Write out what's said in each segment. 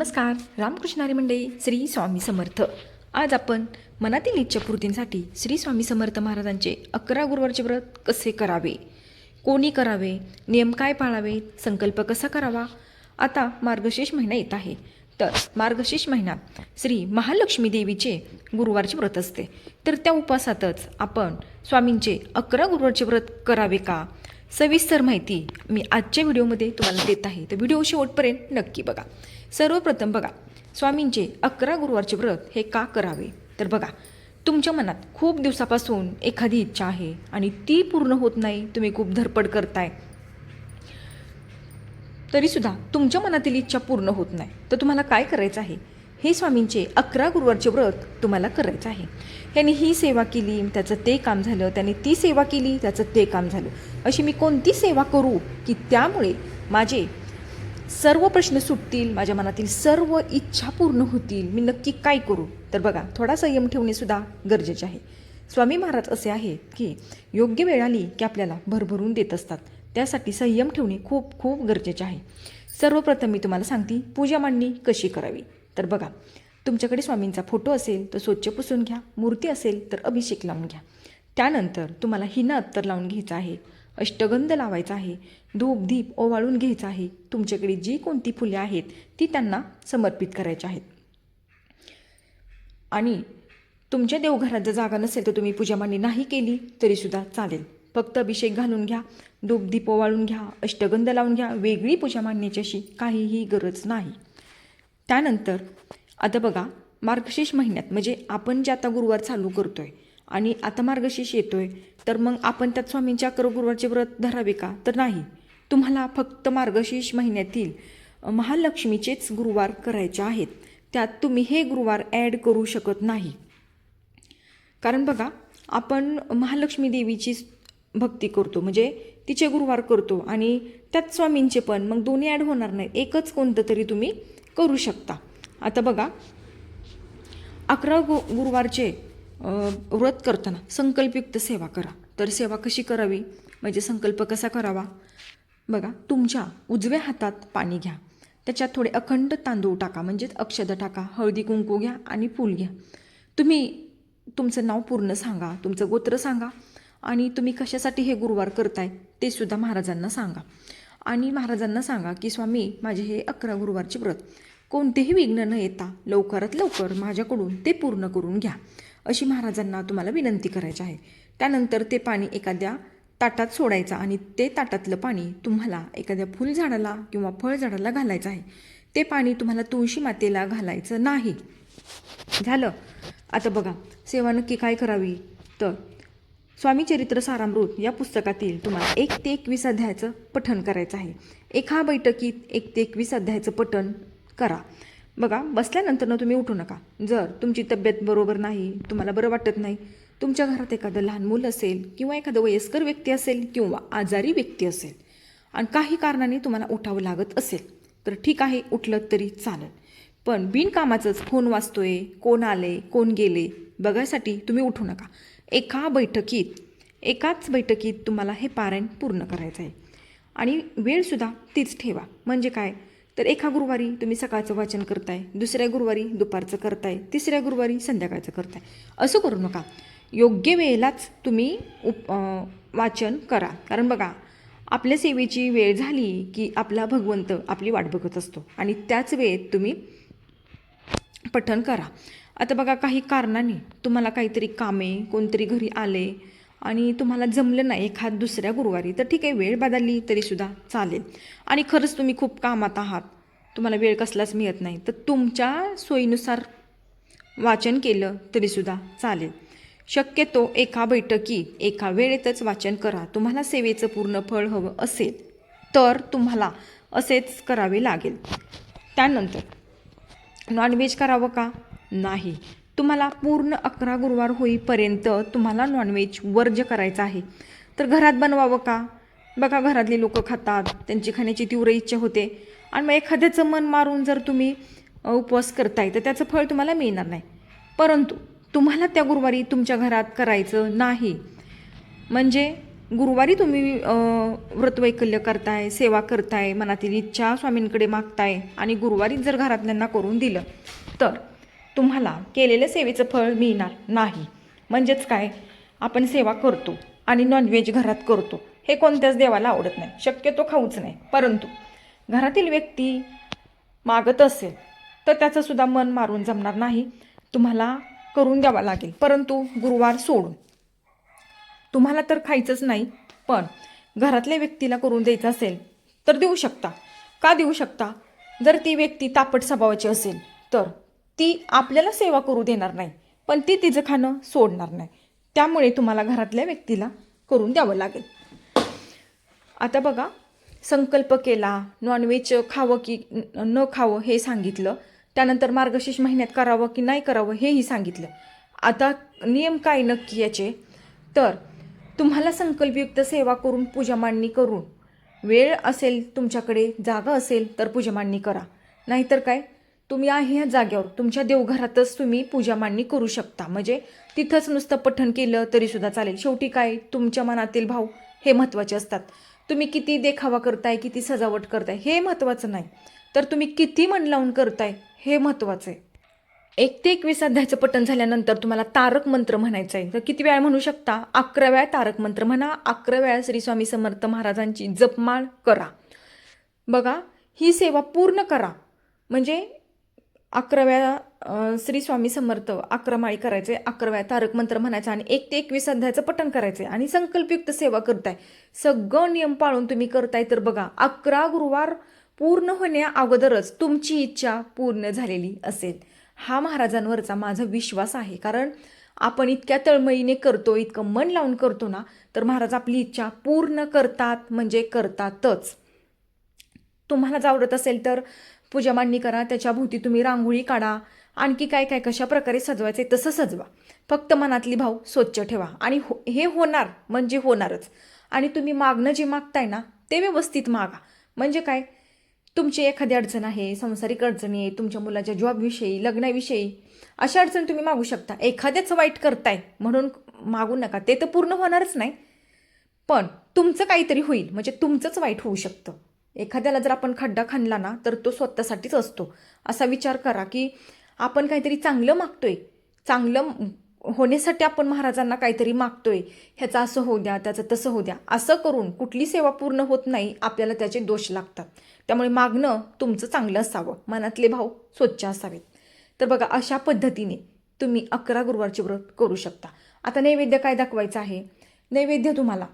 नमस्कार रामकृष्णारी मंडळी श्री स्वामी समर्थ. आज आपण मनातील इच्छापूर्तींसाठी श्री स्वामी समर्थ महाराजांचे अकरा गुरुवारचे व्रत कसे करावे? कोणी करावे? नियम काय पाळावे? संकल्प कसा करावा? आता मार्गशीर्ष महिना येत आहे. तर मार्गशीर्ष महिन्यात श्री महालक्ष्मी देवीचे गुरुवारचे व्रत असते. तर त्या उपवासातच आपण स्वामींचे अकरा गुरुवारचे व्रत करावे का? सविस्तर माहिती मी आजच्या व्हिडिओमध्ये तुम्हाला देत आहे. तर व्हिडिओ शेवटपर्यंत नक्की बघा. सर्वप्रथम बघा स्वामींचे अकरा गुरुवारचे व्रत हे का करावे? तर बघा तुमच्या मनात खूप दिवसापासून एखादी इच्छा आहे आणि ती पूर्ण होत नाही तुम्ही खूप धडपड करताय. तरीसुद्धा तुमच्या मनातील इच्छा पूर्ण होत नाही. तर तुम्हाला काय करायचं आहे? हे स्वामींचे अकरा गुरुवारचे व्रत तुम्हाला करायचं आहे. यांनी ही सेवा केली त्याचं ते काम झालं त्याने ती सेवा केली त्याचं ते काम झालं. अशी मी कोणती सेवा करू की त्यामुळे माझे सर्व प्रश्न सुटतील माझ्या मनातील सर्व इच्छा पूर्ण होतील मी नक्की काय करू? तर बघा थोडा संयम ठेवणेसुद्धा गरजेचे आहे. स्वामी महाराज असे आहेत की योग्य वेळ आली की आपल्याला भरभरून देत असतात. त्यासाठी संयम ठेवणे खूप खूप गरजेचे आहे. सर्वप्रथम मी तुम्हाला सांगते पूजा मांडणी कशी करावी? तर बघा तुमच्याकडे स्वामींचा फोटो असेल तर स्वच्छ पुसून घ्या मूर्ती असेल तर अभिषेक लावून घ्या. त्यानंतर तुम्हाला हिना अत्तर लावून घ्यायचं आहे अष्टगंध लावायचा आहे धूप दीप ओवाळून घ्यायचा आहे तुमच्याकडे जी कोणती फुले आहेत ती त्यांना समर्पित करायची आहेत. आणि तुमच्या देवघरात जर जागा नसेल तर तुम्ही पूजा मांडणी नाही केली तरीसुद्धा चालेल. फक्त अभिषेक घालून घ्या धूप दीप ओवाळून घ्या अष्टगंध लावून घ्या वेगळी पूजा मांडण्याची अशी काहीही गरज नाही. त्यानंतर आता बघा मार्गशीर्ष महिन्यात म्हणजे आपण जे आता गुरुवार चालू करतो आहे आणि आता मार्गशीर्ष आहे तर मग आपण त्यात स्वामींच्या अकरा गुरुवारचे व्रत धरावे का? तर नाही. तुम्हाला फक्त मार्गशीर्ष महिन्यातील महालक्ष्मीचेच गुरुवार करायचे आहेत. त्यात तुम्ही हे गुरुवार ॲड करू शकत नाही. कारण बघा आपण महालक्ष्मी देवीची भक्ती करतो म्हणजे तिचे गुरुवार करतो आणि त्यात स्वामींचे पण मग दोन्ही ॲड होणार नाही. एकच कोणतं तरी तुम्ही करू शकता. आता बघा अकरा गु गुरुवारचे व्रत करताना संकल्पयुक्त सेवा करा. तर सेवा कशी करावी? म्हणजे संकल्प कसा करावा? बघा तुमच्या उजव्या हातात पाणी घ्या. त्याच्यात थोडे अखंड तांदूळ टाका. म्हणजेच अक्षद टाका हळदी कुंकू घ्या आणि फूल घ्या. तुम्ही तुमचं नाव पूर्ण सांगा तुमचं गोत्र सांगा आणि तुम्ही कशासाठी हे गुरुवार करताय ते सुद्धा महाराजांना सांगा. आणि महाराजांना सांगा की स्वामी माझे हे अकरा गुरुवारचे व्रत. कोणतेही विघ्न न येता लवकरात लवकर माझ्याकडून ते पूर्ण करून घ्या. अशी महाराजांना तुम्हाला विनंती करायची आहे. त्यानंतर ते पाणी एखाद्या ताटात सोडायचं आणि ते ताटातलं पाणी तुम्हाला एखाद्या फुलझाडाला किंवा फळझाडाला घालायचं आहे. ते पाणी तुम्हाला तुळशी मातेला घालायचं नाही. झालं. आता बघा सेवा नक्की काय करावी? तर स्वामी चरित्र सारामृत या पुस्तकातील तुम्हाला एक ते एकवीस अध्यायाचं पठण करायचं आहे. एका बैठकीत एक ते एकवीस अध्यायाचं पठण करा. बघा बसल्यानंतरनं तुम्ही उठू नका. जर तुमची तब्येत बरोबर नाही तुम्हाला बरं वाटत नाही तुमच्या घरात एखादं लहान मूल असेल किंवा एखादं वयस्कर व्यक्ती असेल किंवा आजारी व्यक्ती असेल आणि काही कारणाने तुम्हाला उठावं लागत असेल तर ठीक आहे उठलं तरी चालेल. पण बिनकामाचंच फोन वाचतोय कोण आले कोण गेले बघायसाठी तुम्ही उठू नका. एका बैठकीत एकाच बैठकीत तुम्हाला हे पारायण पूर्ण करायचं आहे आणि वेळसुद्धा तीच ठेवा. म्हणजे काय? तर एका गुरुवारी तुम्ही सकाळचं वाचन करताय दुसऱ्या गुरुवारी दुपारचं करताय तिसऱ्या गुरुवारी संध्याकाळचं करताय. असं करू नका. योग्य वेळेलाच तुम्ही उप वाचन करा. कारण बघा आपल्या सेवेची वेळ झाली की आपला भगवंत आपली वाट बघत असतो. आणि त्याच वेळेत तुम्ही पठण करा. आता बघा काही कारणाने तुम्हाला काहीतरी कामे कोणतरी घरी आले आणि तुम्हाला जमलं नाही एखाद दुसऱ्या गुरुवारी तर ठीक आहे वेळ बदलली तरीसुद्धा चालेल. आणि खरंच तुम्ही खूप कामात आहात. तुम्हाला वेळ कसलाच मिळत नाही. तर तुमच्या सोयीनुसार वाचन केलं तरीसुद्धा चालेल. शक्यतो एका बैठकीत एका वेळेतच वाचन करा. तुम्हाला सेवेचं पूर्ण फळ हवं असेल तर तुम्हाला असेच करावे लागेल. त्यानंतर नॉनव्हेज करावं का? नाही. तुम्हाला पूर्ण अकरा गुरुवार होईपर्यंत तुम्हाला नॉनव्हेज वर्ज्य करायचं आहे. तर घरात बनवावं का? बघा घरातली लोकं खातात त्यांची खाण्याची तीव्र इच्छा होते. आणि मग एखाद्याचं मन मारून जर तुम्ही उपवास करताय तर त्याचं फळ तुम्हाला मिळणार नाही. परंतु तुम्हाला त्या गुरुवारी तुमच्या घरात करायचं नाही. म्हणजे गुरुवारी तुम्ही व्रतवैकल्य करताय सेवा करताय मनातील इच्छा स्वामींकडे मागताय आणि गुरुवारी जर घरातल्यांना करून दिलं तर तुम्हाला केलेल्या सेवेचं फळ मिळणार नाही. म्हणजेच काय? आपण सेवा करतो आणि नॉनव्हेज घरात करतो. हे कोणत्याच देवाला आवडत नाही. शक्यतो खाऊच नाही. परंतु घरातील व्यक्ती मागत असेल तर त्याचंसुद्धा मन मारून जमणार नाही. तुम्हाला करून द्यावा लागेल. परंतु गुरुवार सोडून. तुम्हाला तर खायचंच नाही पण घरातल्या व्यक्तीला करून द्यायचं असेल तर देऊ शकता. का देऊ शकता? जर ती व्यक्ती तापट स्वभावाची असेल तर ती आपल्याला सेवा करू देणार नाही पण ती तिचं खाणं सोडणार नाही. त्यामुळे तुम्हाला घरातल्या व्यक्तीला करून द्यावं लागेल. आता बघा संकल्प केला नॉनव्हेज खावं की न खावं हे सांगितलं. त्यानंतर मार्गशीर्ष महिन्यात करावं की नाही करावं हेही सांगितलं. आता नियम काय नक्की याचे? तर तुम्हाला संकल्पयुक्त सेवा करून पूजा मांडणी करून. वेळ असेल तुमच्याकडे जागा असेल तर पूजा मांडणी करा. नाहीतर काय? तुम्ही आहे ह्या जाग्यावर तुमच्या देवघरातच तुम्ही पूजा मांडणी करू शकता. म्हणजे तिथंच नुसतं पठण केलं तरीसुद्धा चालेल. शेवटी काय? तुमच्या मनातील भाव हे महत्त्वाचे असतात. तुम्ही किती देखावा करताय किती सजावट करताय हे महत्त्वाचं नाही. तर तुम्ही किती मन लावून करताय हे महत्त्वाचं आहे. एक ते एकवीस अध्यायाचं पठण झाल्यानंतर तुम्हाला तारक मंत्र म्हणायचं आहे. तर किती वेळा म्हणू शकता? अकरा वेळा तारक मंत्र म्हणा अकरा वेळा श्री स्वामी समर्थ महाराजांची जपमाळ करा. बघा ही सेवा पूर्ण करा. म्हणजे अकराव्या श्री स्वामी समर्थ अकरामाळी करायचे अकराव्या तारक मंत्र म्हणायचं आणि एक ते एकवीस अध्यायाचं पठण करायचे आणि संकल्पयुक्त सेवा करताय. सगळं नियम पाळून तुम्ही करताय तर बघा अकरा गुरुवार पूर्ण होण्या अगोदरच तुमची इच्छा पूर्ण झालेली असेल. हा महाराजांवरचा माझा विश्वास आहे. कारण आपण इतक्या तळमळीने करतो इतकं मन लावून करतो ना तर महाराज आपली इच्छा पूर्ण करतात म्हणजे करतातच. तुम्हाला जर आवडत असेल तर पूजा मांडणी करा त्याच्या भोवती तुम्ही रांगोळी काढा. आणखी काय काय कशा प्रकारे सजवायचे तसं सजवा. फक्त मनातली भाव स्वच्छ ठेवा. आणि हो हे होणार म्हणजे होणारच. आणि तुम्ही मागणं जे मागताय ना ते व्यवस्थित मागा. म्हणजे काय? तुमची एखादी अडचण आहे सांसारिक अडचणी आहे तुमच्या मुलाच्या जॉबविषयी लग्नाविषयी अशा अडचण तुम्ही मागू शकता. एखाद्याचं वाईट करताय म्हणून मागू नका. ते तर पूर्ण होणारच नाही. पण तुमचं काहीतरी होईल. म्हणजे तुमचंच वाईट होऊ शकतं. एखाद्याला जर आपण खड्डा खाणला ना तर तो स्वतःसाठीच असतो. असा विचार करा की आपण काहीतरी चांगलं मागतोय. चांगलं होण्यासाठी आपण महाराजांना काहीतरी मागतोय. ह्याचं असं होऊ द्या त्याचं तसं होऊ द्या. असं करून कुठली सेवा पूर्ण होत नाही आपल्याला त्याचे दोष लागतात. त्यामुळे मागणं तुमचं चांगलं असावं. मनातले भाव स्वच्छ असावेत. तर बघा अशा पद्धतीने तुम्ही अकरा गुरुवारचे व्रत करू शकता. आता नैवेद्य काय दाखवायचं आहे? नैवेद्य तुम्हाला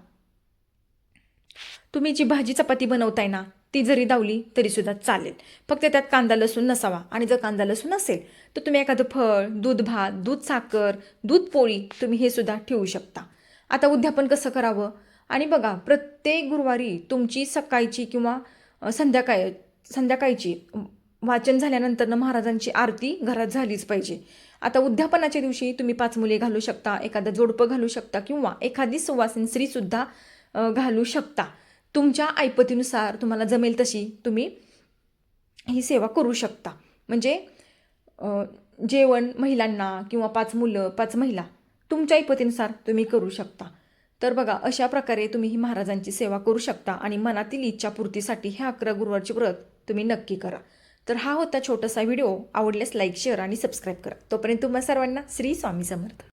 तुम्ही जी भाजी चपाती बनवताय ना ती जरी दावली तरी सुद्धा चालेल. फक्त त्यात कांदा लसूण नसावा. आणि जर कांदा लसूण असेल तर तुम्ही एखादं फळ दूध भात दूध साखर दूध पोळी तुम्ही हे सुद्धा ठेवू शकता. आता उद्यापन कसं करावं? आणि बघा प्रत्येक गुरुवारी तुमची सकाळची किंवा संध्याकाळ संध्याकाळची वाचन झाल्यानंतरनं महाराजांची आरती घरात झालीच पाहिजे. आता उद्यापनाच्या दिवशी तुम्ही पाच मुले घालू शकता एखादं जोडपं घालू शकता किंवा एखादी सुवासिन स्त्रीसुद्धा घालू शकता. तुमच्या ऐपतीनुसार तुम्हाला जमेल तशी तुम्ही ही सेवा करू शकता. म्हणजे जेवण महिलांना किंवा पाच मुलं पाच महिला तुमच्या ऐपतीनुसार तुम्ही करू शकता. तर बघा अशा प्रकारे तुम्ही ही महाराजांची सेवा करू शकता आणि मनातील इच्छापूर्तीसाठी हे अकरा गुरुवारचे व्रत तुम्ही नक्की करा. तर हा होता छोटासा व्हिडिओ. आवडल्यास लाईक शेअर आणि सबस्क्राईब करा. तोपर्यंत तुम्हा सर्वांना श्री स्वामी समर्थ.